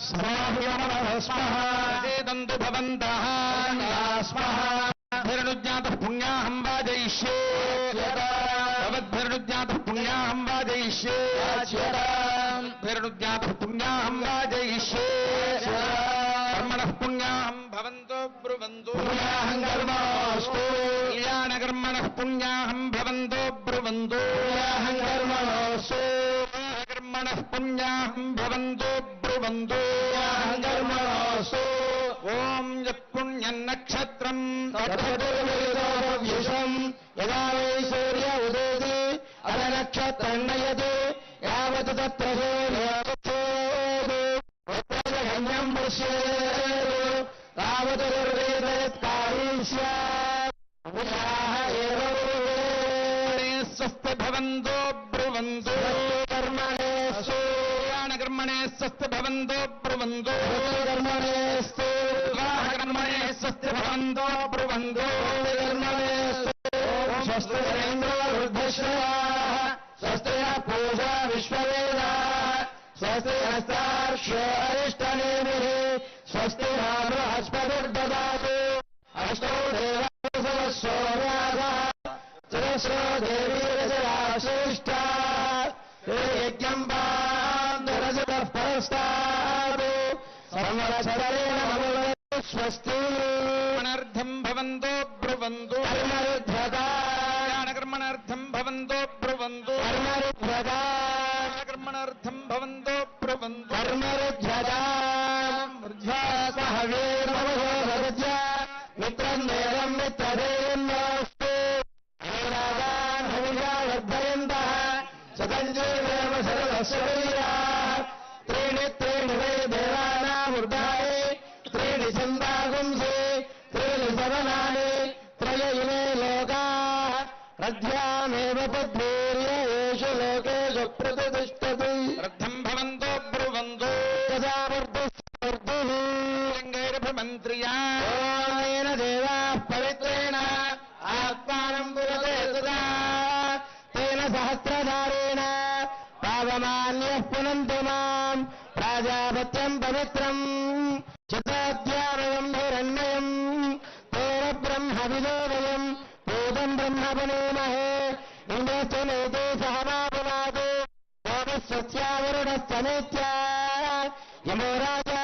स्मः चेदन्तु भवन्तः स्मः भिरणुज्ञातः पुण्याहं वाजयिष्ये। भवद्भिरणुज्ञातः पुण्याहं वाजयिष्ये भिरणुज्ञातः पुण्याहं वाजयिष्ये। भवन्तो ब्रुवन्तु पुण्याहं कर्मास्तु कल्याणकर्मणः पुण्याहं भवन्तो ब्रुवन्तु। पुण्याहं कर्मणोऽस्तु कर्मणः पुण्याहं भवन्तो பிருபந்தோ கர்மராசோ ஓம் யத்புண்யன் நக்ஷத்திரம் விஷம் யதா வை சூரிய உதேதி. அதநக்ஷத்தன்னயது யாவது தத்ரகோ யம் பசியேது தாவது துர்வேதயத் காரிஷ்யா ஏவ ஸ்வஸ்தி பவந்தோ ब्रुवन्तु कर्मणि బ్రువంతు కర్మణే కళ్యాణకర్మణే స్వస్తి భవంతో బ్రువంతు కర్మణేస్తు వివాహకర్మణే స్వస్తి భవంతో బ్రువంతు స్వస్తిరేంద్రో వృద్ధశ్రవాः స్వస్తి పూజా విశ్వవేదాः స్వస్తి హస్తార్క్ష్యో అరిష్టనేమిः స్వస్తి బృహస్పతిర్దదాతు అష్టో దేవసవస్సోర్యాసः సహస్రో దేవీరజరాశ్రేష్ట యజ్ఞం పరస్తాదు సంవత్సరేణ స్వస్తి కర్మణార్థం భవంతో కర్మరుద్ధతా కళ్యాణకర్మణార్థం భవంతో కర్మరుద్ధతా కర్మణార్థం భవంతో సహ వీరమహోదర్జ మిత్రం హవిషా వర్ధయంతః సర్వస్వీరాः త్రిశందాగుంసి త్రిశవనాని త్రయ ఇమే లోకా. రథ్యామేవ పద్మేర్యేషు లోకేషు ప్రతిష్టతి. రథం భవంతో బ్రువంతో. ప్రజావర్ధ స్వర్ధు లింగైర్భమంత్రియా பத்திரம் பவித்ரம் சதாத்தியாமயம் ஹிரண்மயம் தேர பிரம்ம விதோதயம் பூதம் பிரம்மபனேமஹே இந்தே சகமாபவாது சோமஸ்வச்சாவருடஸ்தனேத்யா யமோ ராஜா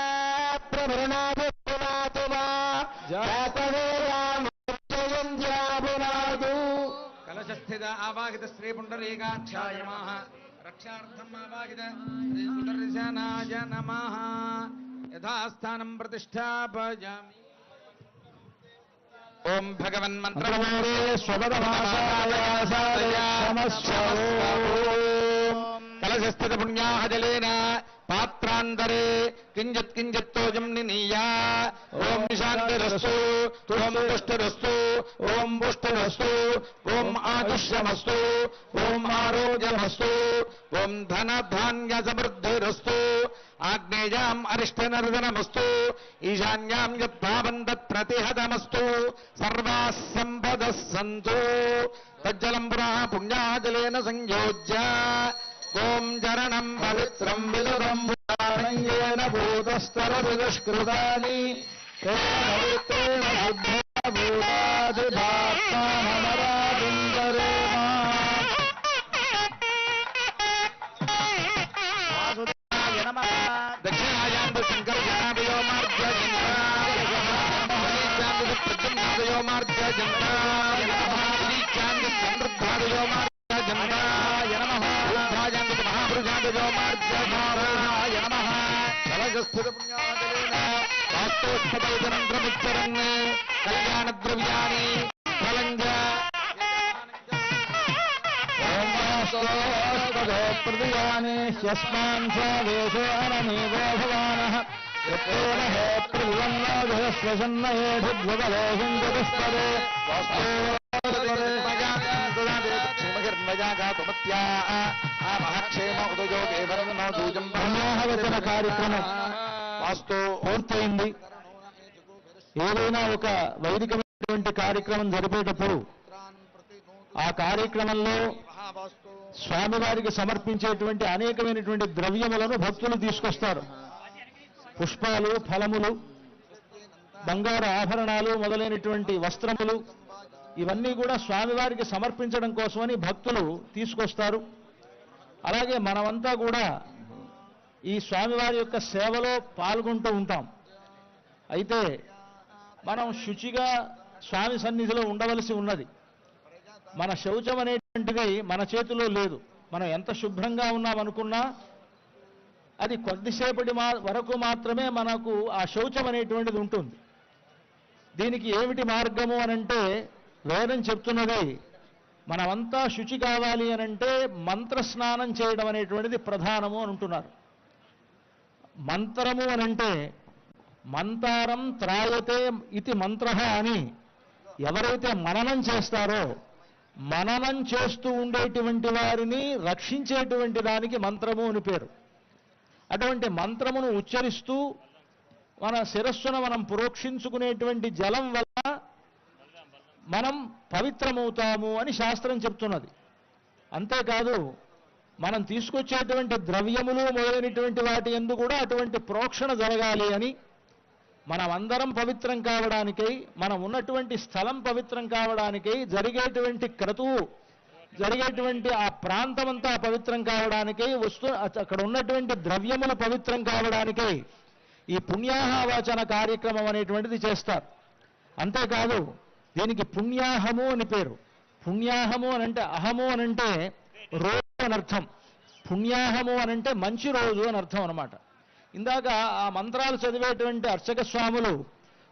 பிரபுநாது புனாதுமா ஜாதவேராம जयन्त्या पुनातु कलशस्थित आवाहितस्त्रीपुण्डरीकाक्षायमाः ఆవాహిత శ్రీ పుండరీకాక్షాయమాహ రక్షార్థం ఆవాహిత శ్రీ సుదర్శనాయ నమః యథాస్థానం పాత్రాంతరే కింజత్ కింజత్తోజం నినీయా ఓం శాంతిరస్తు ఓం పుష్టిరస్తు ఓం పుష్టిరస్తు ఓం ఆతుష్యమస్తు ఓం ఆరోగ్యమస్తు ఓం ధన ధాన్య సమృద్ధిరస్తు ఆగ్నేయాం అరిష్టనర్దనమస్తు ఈశాన్యాం యద్భావం తత్ ప్రతిహతమస్తు సర్వా సంపద సంతు తజ్జలం పునః పుణ్యాజలేన సంయోజ్య. ఓం జరణం పవిత్రం విదురం ప్రాణయ్యేన భూతస్తరతి దుష్కృతాని పవిత్రేణ శంకర మార్గ ప్రద్యుమ్నాదయో సమృద్ధాదయో మార్గ യജോമാർജാരണായ നമഃ കലകസ്ഥിത പുണ്യാജലേന വാസ്തവസ്ഥതൈതനം ക്രമിച്ചരങ്ങ് കല്യാണദ്രവ്യാണി ഫലഞ്ച പ്രതിയാനേ ഹ്യസ്മാൻ സ്വേശോ അനമേവോ ഭവാനഃ ൃവന്നോധസ്വസന്നേഷുദ്വലോഹിന്ദ്രസ്പദേ വാസ്തവ బ్రహ్మోహవచన కార్యక్రమం వాస్తు పూర్తయింది. ఏదైనా ఒక వైదికమైనటువంటి కార్యక్రమం జరిపేటప్పుడు ఆ కార్యక్రమంలో స్వామివారికి సమర్పించేటువంటి అనేకమైనటువంటి ద్రవ్యములను భక్తులు తీసుకొస్తారు. పుష్పాలు ఫలములు బంగారు ఆభరణాలు మొదలైనటువంటి వస్త్రములు ఇవన్నీ కూడా స్వామివారికి సమర్పించడం కోసమని భక్తులు తీసుకొస్తారు. అలాగే మనమంతా కూడా ఈ స్వామివారి యొక్క సేవలో పాల్గొంటూ ఉంటాం. అయితే మనం శుచిగా స్వామి సన్నిధిలో ఉండవలసి ఉన్నది. మన శౌచం అనేటువంటిది మన చేతిలో లేదు. మనం ఎంత శుభ్రంగా ఉన్నామనుకున్నా అది కొద్దిసేపటి మా వరకు మాత్రమే మనకు ఆ శౌచం అనేటువంటిది ఉంటుంది. దీనికి ఏమిటి మార్గము అనంటే వేదం చెప్తున్నది మనమంతా శుచి కావాలి అనంటే మంత్ర స్నానం చేయడం అనేటువంటిది ప్రధానము అని అంటున్నారు. మంత్రము అనంటే మంతారం త్రాయతే ఇది మంత్ర అని ఎవరైతే మననం చేస్తారో మననం చేస్తూ ఉండేటువంటి వారిని రక్షించేటువంటి దానికి మంత్రము అని పేరు. అటువంటి మంత్రమును ఉచ్చరిస్తూ మన శిరస్సును మనం పురోక్షించుకునేటువంటి జలం వల్ల మనం పవిత్రమవుతాము అని శాస్త్రం చెప్తున్నది. అంతేకాదు మనం తీసుకొచ్చేటువంటి ద్రవ్యములు మొదలైనటువంటి వాటి ఎందు కూడా అటువంటి ప్రోక్షణ జరగాలి అని మనం అందరం పవిత్రం కావడానికై మనం ఉన్నటువంటి స్థలం పవిత్రం కావడానికై జరిగేటువంటి క్రతువు జరిగేటువంటి ఆ ప్రాంతమంతా పవిత్రం కావడానికై వస్తు అక్కడ ఉన్నటువంటి ద్రవ్యములు పవిత్రం కావడానికై ఈ పుణ్యాహవాచన కార్యక్రమం అనేటువంటిది చేస్తారు. అంతేకాదు దీనికి పుణ్యాహము అని పేరు. పుణ్యాహము అని అంటే అహము అని అంటే రోజు అనర్థం పుణ్యాహము అని అంటే మంచి రోజు అని అర్థం అనమాట ఇందాక ఆ మంత్రాలు చదివేటువంటి అర్చక స్వాములు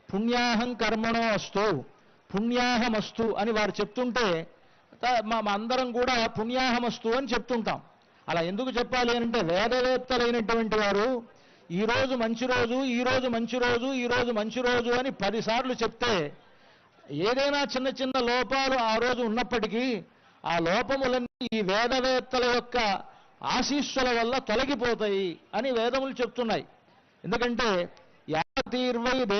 పుణ్యాహం కర్మణో అస్తు పుణ్యాహమస్తు అని వారు చెప్తుంటే మా అందరం కూడా పుణ్యాహమస్తు అని చెప్తుంటాం. అలా ఎందుకు చెప్పాలి అని అంటే వేదవేత్తలైనటువంటి వారు ఈ రోజు మంచి రోజు ఈ రోజు మంచి రోజు ఈ రోజు మంచి రోజు అని పదిసార్లు చెప్తే ఏదైనా చిన్న చిన్న లోపాలు ఆ రోజు ఉన్నప్పటికీ ఆ లోపములన్నీ ఈ వేదవేత్తల యొక్క ఆశీస్సుల వల్ల తొలగిపోతాయి అని వేదములు చెప్తున్నాయి. ఎందుకంటే యాతీర్వై